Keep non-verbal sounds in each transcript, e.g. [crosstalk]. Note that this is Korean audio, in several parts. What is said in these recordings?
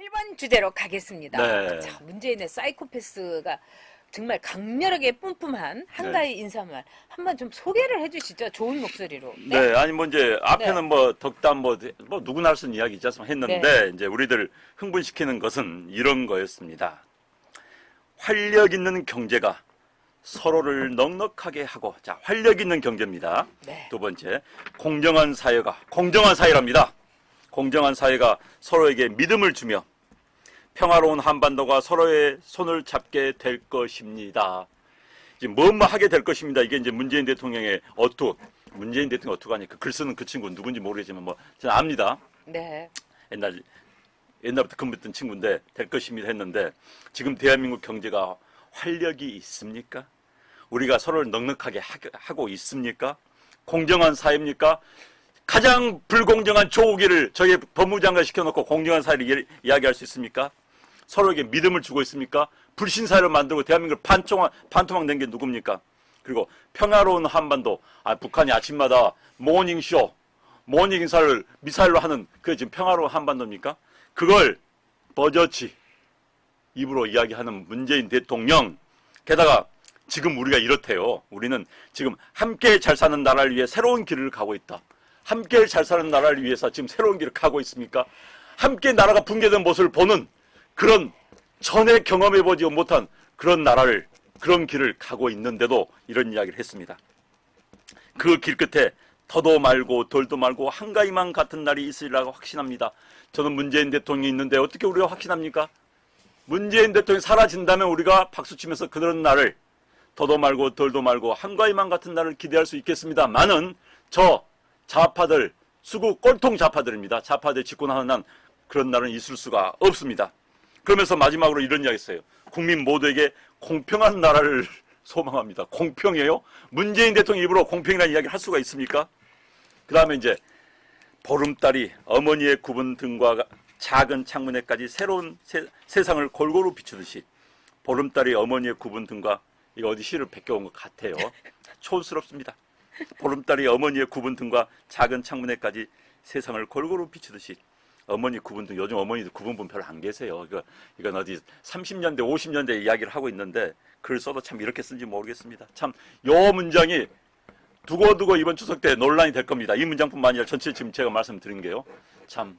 1번 주제로 가겠습니다. 네. 자, 문재인의 사이코패스가 정말 강렬하게 뿜뿜한 한가위 인사말 한번 좀 소개를 해주시죠. 좋은 목소리로. 네, 아니 뭐 이제 앞에는 네. 뭐 덕담 뭐, 뭐 누구나 할 수 있는 이야기지 않습니까? 했는데 네. 이제 우리들 흥분시키는 것은 이런 거였습니다. 활력 있는 경제가 서로를 넉넉하게 하고 자 활력 있는 경제입니다. 네. 두 번째 공정한 사회가 공정한 사회랍니다. 공정한 사회가 서로에게 믿음을 주며 평화로운 한반도가 서로의 손을 잡게 될 것입니다. 이제 뭐뭐 하게 될 것입니다. 이게 이제 문재인 대통령의 어투, 문재인 대통령 어투가 아니고 글 쓰는 그 친구 누군지 모르겠지만 뭐 저는 압니다. 네. 옛날 옛날부터 근무했던 친구인데 될 것입니다 했는데 지금 대한민국 경제가 활력이 있습니까? 우리가 서로를 넉넉하게 하- 하고 있습니까? 공정한 사회입니까? 가장 불공정한 조우기를 저희 법무장관 시켜놓고 공정한 사회를 이- 이야기할 수 있습니까? 서로에게 믿음을 주고 있습니까? 불신 사회를 만들고 대한민국을 반토막, 반토막 낸 게 누굽니까? 그리고 평화로운 한반도, 아, 북한이 아침마다 모닝쇼, 모닝 인사를 미사일로 하는 그 지금 평화로운 한반도입니까? 그걸 버젓이 입으로 이야기하는 문재인 대통령, 게다가 지금 우리가 이렇대요. 우리는 지금 함께 잘 사는 나라를 위해 새로운 길을 가고 있다. 함께 잘 사는 나라를 위해서 지금 새로운 길을 가고 있습니까? 함께 나라가 붕괴된 모습을 보는 그런 전에 경험해보지 못한 그런 나라를 그런 길을 가고 있는데도 이런 이야기를 했습니다. 그 길 끝에 더도 말고 덜도 말고 한가위만 같은 날이 있으리라고 확신합니다. 저는 문재인 대통령이 있는데 어떻게 우리가 확신합니까? 문재인 대통령이 사라진다면 우리가 박수치면서 그런 날을 더도 말고 덜도 말고 한가위만 같은 날을 기대할 수 있겠습니다만은 저 좌파들 수구 꼴통 좌파들입니다. 좌파들 집권하는 난 그런 날은 있을 수가 없습니다. 그러면서 마지막으로 이런 이야기 했어요. 국민 모두에게 공평한 나라를 [laughs] 소망합니다. 공평해요? 문재인 대통령 입으로 공평이라는 이야기를 할 수가 있습니까? 그 다음에 이제 보름달이 어머니의 굽은 등과 작은 창문에까지 새로운 세, 세상을 골고루 비추듯이 보름달이 어머니의 굽은 등과 이거 어디 시를 베껴온 것 같아요. [laughs] 촌스럽습니다. 보름달이 어머니의 굽은 등과 작은 창문에까지 세상을 골고루 비추듯이 어머니 구분 등 요즘 어머니들 구분 분 별로 안 계세요. 이거 이건 어디 30년대 50년대 이야기를 하고 있는데 글 써도 참 이렇게 쓴지 모르겠습니다. 참 요 문장이 두고두고 이번 추석 때 논란이 될 겁니다. 이 문장뿐만 아니라 전체 지금 제가 말씀드린 게요. 참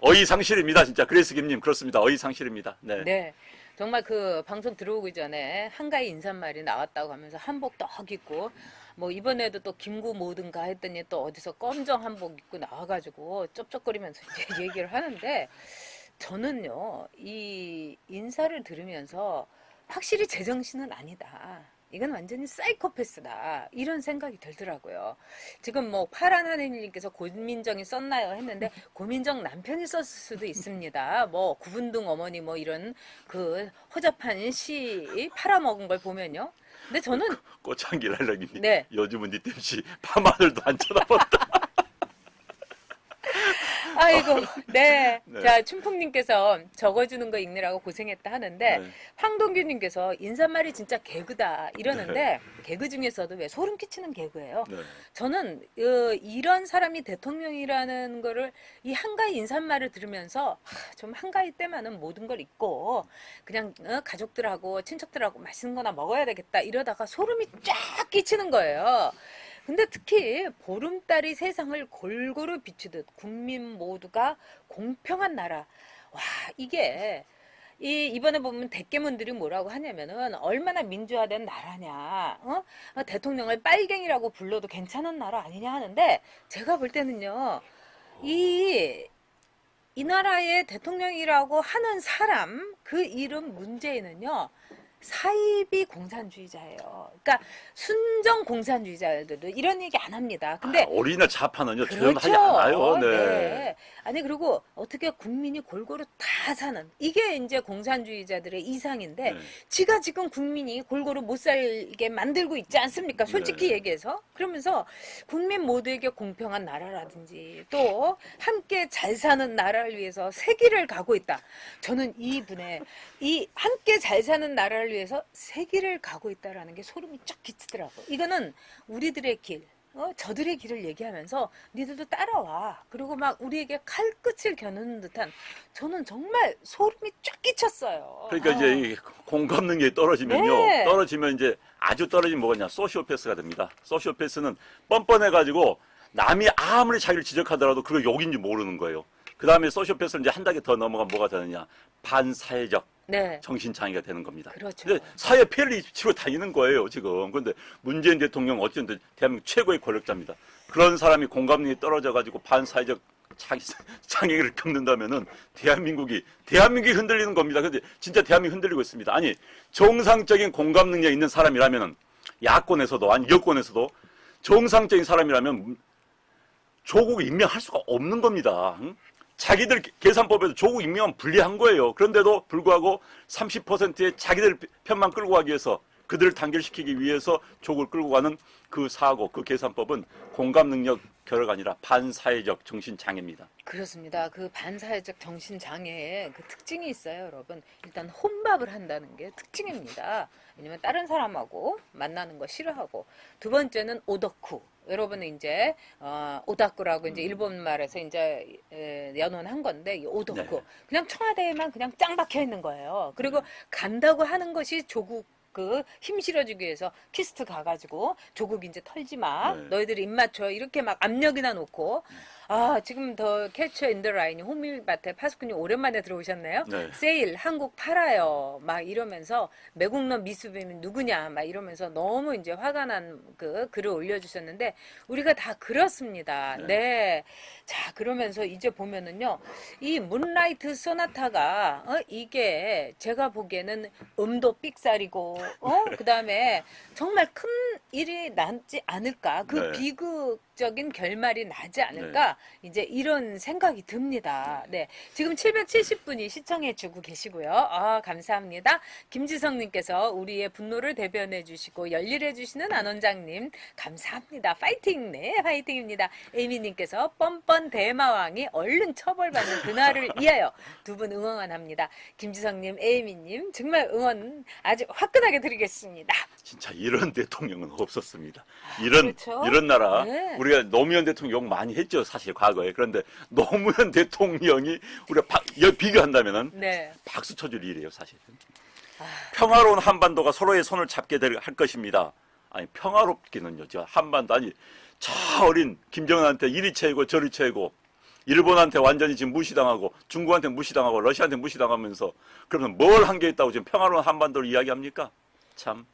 어이상실입니다. 진짜 그레이스 김님 그렇습니다. 어이상실입니다. 네. 네. 정말 그 방송 들어오기 전에 한가위 인사말이 나왔다고 하면서 한복 떡 입고 뭐 이번에도 또 김구 뭐든가 했더니 또 어디서 검정 한복 입고 나와가지고 쩝쩝거리면서 이제 [laughs] 얘기를 하는데 저는요 이 인사를 들으면서 확실히 제정신은 아니다. 이건 완전히 사이코패스다. 이런 생각이 들더라고요. 지금 뭐 파란 하늘님께서 고민정이 썼나요? 했는데 고민정 남편이 썼을 수도 있습니다. 뭐 구분등 어머니 뭐 이런 그 허접한 시 팔아먹은 걸 보면요. 근데 저는 꽃향기 랄락입니다. 네. 요즘은 니 땜시 밤하늘도 안 쳐다본다. 아이고 [laughs] 네. 네. 자 춘풍님께서 적어주는 거 읽느라고 고생했다 하는데 네. 황동규님께서 인사말이 진짜 개그다 이러는데 개그 중에서도 왜 소름 끼치는 개그예요. 네. 저는 어, 이런 사람이 대통령이라는 거를 이 한가위 인사말을 들으면서 하, 좀 한가위 때만은 모든 걸 잊고 그냥 어, 가족들하고 친척들하고 맛있는 거나 먹어야 되겠다 이러다가 소름이 쫙 끼치는 거예요. 근데 특히 보름달이 세상을 골고루 비추듯 국민 모두가 공평한 나라. 와, 이게 이 이번에 보면 대깨문들이 뭐라고 하냐면은 얼마나 민주화된 나라냐, 어? 어, 대통령을 빨갱이라고 불러도 괜찮은 나라 아니냐 하는데 제가 볼 때는요, 이, 이 나라의 대통령이라고 하는 사람, 그 이름 문재인은요, 사이비 공산주의자예요. 그러니까 순정 공산주의자들도 이런 얘기 안 합니다. 근데 아, 오리지널 좌파는요 그렇죠. 조용하지 않아요. 네. 아니 그리고 어떻게 국민이 골고루 다 사는 이게 이제 공산주의자들의 이상인데 네. 지가 지금 국민이 골고루 못 살게 만들고 있지 않습니까? 솔직히 네. 얘기해서 그러면서 국민 모두에게 공평한 나라라든지 또 함께 잘 사는 나라를 위해서 세기를 가고 있다. 저는 이 분의 이 함께 잘 사는 나라를 위해서 세기를 가고 있다라는 게 소름이 쫙 끼치더라고. 이거는 우리들의 길. 어, 저들의 길을 얘기하면서 니들도 따라와. 그리고 막 우리에게 칼끝을 겨누는 듯한 저는 정말 소름이 쫙 끼쳤어요. 그러니까 어. 이제 이 공감 능력이 떨어지면요. 네. 떨어지면 이제 아주 떨어지면 뭐냐. 소시오패스가 됩니다. 소시오패스는 뻔뻔해가지고 남이 아무리 자기를 지적하더라도 그걸 욕인지 모르는 거예요. 그 다음에 소시오패스는 이제 한 단계 더 넘어가면 뭐가 되느냐. 반사회적 네. 정신장애가 되는 겁니다. 그렇죠. 근데 사회 폐를 치고 다니는 거예요, 지금. 그런데 문재인 대통령 어쨌든 대한민국 최고의 권력자입니다. 그런 사람이 공감력이 떨어져가지고 반사회적 장- [laughs] 장애를 겪는다면은 대한민국이, 대한민국이 흔들리는 겁니다. 근데 진짜 대한민국이 흔들리고 있습니다. 아니, 정상적인 공감 능력 있는 사람이라면은 야권에서도, 아니, 여권에서도 정상적인 사람이라면 조국 임명할 수가 없는 겁니다. 응? 자기들 계산법에도 조국 임명은 불리한 거예요. 그런데도 불구하고 30%의 자기들 편만 끌고 가기 위해서 그들을 단결시키기 위해서 조국을 끌고 가는 그 사고, 그 계산법은 공감 능력 결여가 아니라 반사회적 정신 장애입니다. 그렇습니다. 그 반사회적 정신 장애에 그 특징이 있어요, 여러분. 일단 혼밥을 한다는 게 특징입니다. 왜냐면 다른 사람하고 만나는 거 싫어하고 두 번째는 오덕후. 여러분은 이제 어, 오다쿠라고 이제 일본 말에서 이제 에, 연원한 건데 이 오덕후 네. 그냥 청와대에만 그냥 짱 박혀 있는 거예요. 그리고 간다고 하는 것이 조국 그힘 실어주기 위해서 키스트 가가지고 조국 이제 털지 마 네. 너희들이 입 맞춰 이렇게 막 압력이나 놓고 아 지금 더 캐쳐 인더 라인이 호밀밭에 파수꾼이 오랜만에 들어오셨네요. 네. 세일 한국 팔아요 막 이러면서 매국노 미수비는 누구냐 막 이러면서 너무 이제 화가 난 그 글을 올려주셨는데 우리가 다 그렇습니다. 네. 네. 자 그러면서 이제 보면은요 이 문라이트 소나타가 어, 이게 제가 보기에는 음도 삑살이고 어 [laughs] 그 다음에 정말 큰 일이 나지 않을까 그 네. 비극 적인 결말이 나지 않을까 이제 이런 생각이 듭니다. 네 지금 770분이 시청해 주고 계시고요. 아 감사합니다. 김지성 님께서 우리의 분노를 대변해 주시고 열일해 주시는 안 원장님 감사합니다. 파이팅 네 파이팅입니다. 에이미 님께서 뻔뻔 대마왕이 얼른 처벌받는 그날을 [laughs] 위하여 두 분 응원합니다. 김지성 님, 에이미 님 정말 응원 아주 화끈하게 드리겠습니다. 진짜 이런 [laughs] 대통령은 없었습니다. 이런 그렇죠. 이런 나라 네. 우리가 노무현 대통령 욕 많이 했죠 사실 과거에 그런데 노무현 [laughs] 대통령이 우리가 바- 여- 비교한다면은 네. 박수 쳐줄 일이에요 사실은. 아. 평화로운 한반도가 서로의 손을 잡게 될 할 것입니다. 아니 평화롭기는요. 저 한반도 아니 저 어린 김정은한테 이리 채고 저리 채고 일본한테 완전히 지금 무시당하고 중국한테 무시당하고 러시아한테 무시당하면서 그러면 뭘 한 게 있다고 지금 평화로운 한반도를 이야기합니까? 참.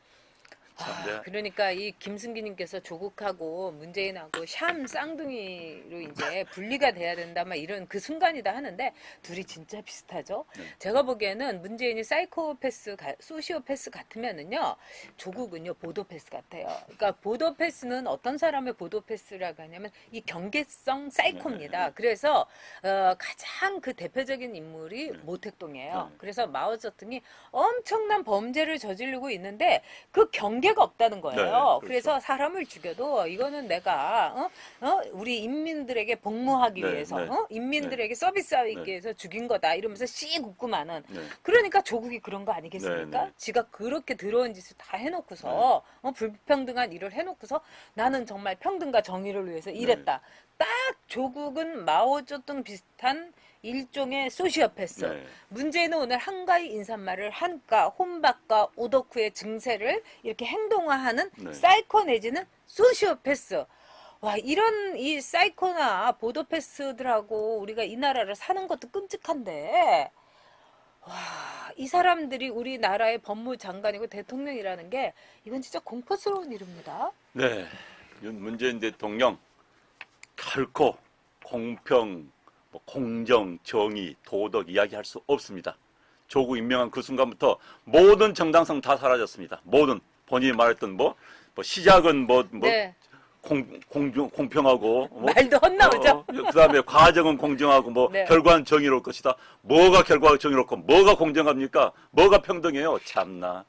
참 아, 내가 그러니까 이 김승기님께서 조국하고 문재인하고 샴 쌍둥이로 이제 [laughs] 분리가 돼야 된다 막 이런 그 순간이다 하는데 둘이 진짜 비슷하죠. 네. 제가 보기에는 문재인이 사이코패스, 가- 소시오패스 같으면은요 조국은요 보도패스 같아요. 그러니까 보도패스는 어떤 사람의 보도패스라고 하냐면 이 경계성 사이코입니다. 네, 네, 네. 그래서 어, 가장 그 대표적인 인물이 네. 모택동이에요. 네. 그래서 마오쩌둥이 엄청난 범죄를 저지르고 있는데 그 경계 가 없다는 거예요. 네, 그렇죠. 그래서 사람을 죽여도 이거는 내가 어? 어? 우리 인민들에게 복무하기 네, 위해서 네. 어? 인민들에게 서비스하기 네. 위해서 죽인 거다 이러면서 씩 웃고 마는 네. 그러니까 조국이 그런 거 아니겠습니까? 네, 네. 지가 그렇게 더러운 짓을 다 해놓고서 어, 불평등한 일을 해놓고서 나는 정말 평등과 정의를 위해서 네. 일했다. 딱 조국은 마오쩌둥 비슷한 일종의 소시오패스. 네. 문재인은 오늘 한가위 인사말을 한가, 혼밥과 오덕후의 증세를 이렇게 행동화하는 네. 사이코 내지는 소시오패스. 와, 이런 이 사이코나 보도패스들하고 우리가 이 나라를 사는 것도 끔찍한데, 와, 이 사람들이 우리나라의 법무장관이고 대통령이라는 게 이건 진짜 공포스러운 일입니다. 네. 윤 문재인 대통령 결코 공평, 뭐 공정, 정의, 도덕 이야기할 수 없습니다. 조국 임명한 그 순간부터 모든 정당성 다 사라졌습니다. 모든 본인이 말했던 뭐, 뭐 시작은 뭐, 뭐 네. 공, 공정, 공평하고 뭐 말도 헛나오죠. 그 다음에 과정은 공정하고 뭐 네. 결과는 정의로울 것이다. 뭐가 결과가 정의롭고 뭐가 공정합니까? 뭐가 평등해요? 참나.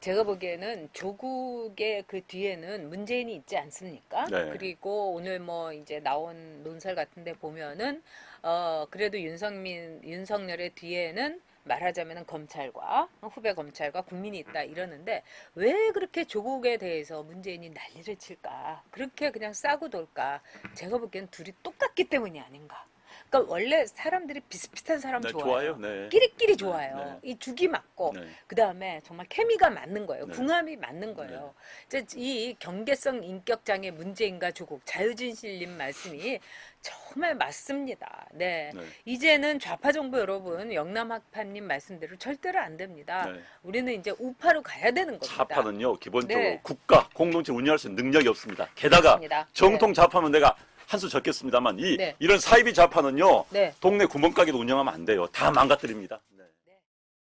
제가 보기에는 조국의 그 뒤에는 문재인이 있지 않습니까? 네. 그리고 오늘 뭐 이제 나온 논설 같은데 보면은 어 그래도 윤석민 윤석열의 뒤에는 말하자면 검찰과 후배 검찰과 국민이 있다 이러는데 왜 그렇게 조국에 대해서 문재인이 난리를 칠까? 그렇게 그냥 싸고 돌까? 제가 보기엔 둘이 똑같기 때문이 아닌가. 그러니까 원래 사람들이 비슷비슷한 사람 네, 좋아해요. 좋아요. 네. 끼리끼리 네, 좋아요. 네. 이 죽이 맞고 네. 그 다음에 정말 케미가 맞는 거예요. 네. 궁합이 맞는 거예요. 이제 이 경계성 인격 장애 문재인과 조국 자유진실님 말씀이 정말 맞습니다. 네. 네. 이제는 좌파 정부 여러분 영남학파님 말씀대로 절대로 안 됩니다. 네. 우리는 이제 우파로 가야 되는 겁니다. 좌파는요 기본적으로 네. 국가 공동체 운영할 수 있는 능력이 없습니다. 게다가 맞습니다. 정통 좌파면 내가 한 수 적겠습니다만 이 네. 이런 사이비 좌파는요 네. 동네 구멍가게도 운영하면 안 돼요. 다 망가뜨립니다.